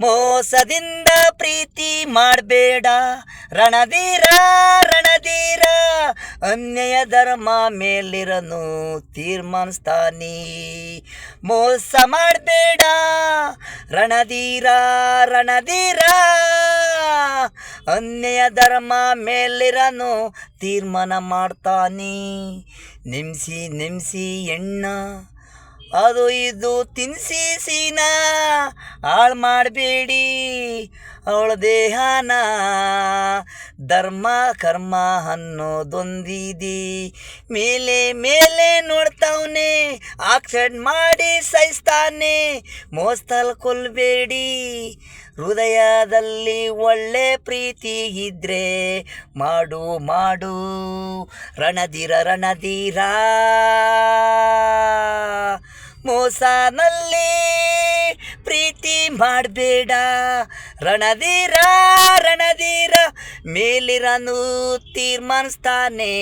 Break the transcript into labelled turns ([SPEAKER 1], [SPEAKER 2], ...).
[SPEAKER 1] ಮೋಸದಿಂದ ಪ್ರೀತಿ ಮಾಡಬೇಡ. ರಣಧೀರ ರಣಧೀರ, ಅನ್ಯಾಯ ಧರ್ಮ ಮೇಲಿರನು ತೀರ್ಮಾನಿಸ್ತಾನಿ ಮೋಸ ಮಾಡಬೇಡ. ರಣಧೀರ ರಣಧೀರ, ಅನ್ಯಾಯ ಧರ್ಮ ಮೇಲಿರನು ತೀರ್ಮಾನ ಮಾಡ್ತಾನೆ. ನಿಮ್ಸಿ ನಿಮ್ಸಿ ಎಣ್ಣ ಅದು ಇದು ತಿನ್ಸಿ ಹಾಳು ಮಾಡಬೇಡಿ ಅವಳ ದೇಹನ. ಧರ್ಮ, ಕರ್ಮ ಅನ್ನೋದೊಂದಿದಿ. ಮೇಲೆ ಮೇಲೆ ನೋಡ್ತಾವನೆ ಆಕ್ಸೆಡ್ ಮಾಡಿ ಸಹಿಸ್ತಾನೆ. ಮೋಸ್ತಲ್ ಕೊಲ್ಬೇಡಿ, ಹೃದಯದಲ್ಲಿ ಒಳ್ಳೆ ಪ್ರೀತಿ ಇದ್ರೆ ಮಾಡು ಮಾಡು. ರಣದಿರ ರಣಧೀರ. ಮೋಸನಲ್ಲಿ ಪ್ರೀತಿ ಮಾಡಬೇಡ. ರಣಧೀರ ರಣಧೀರ ಮೇಲಿರನು ತೀರ್ಮಾನಿಸ್ತಾನೆ.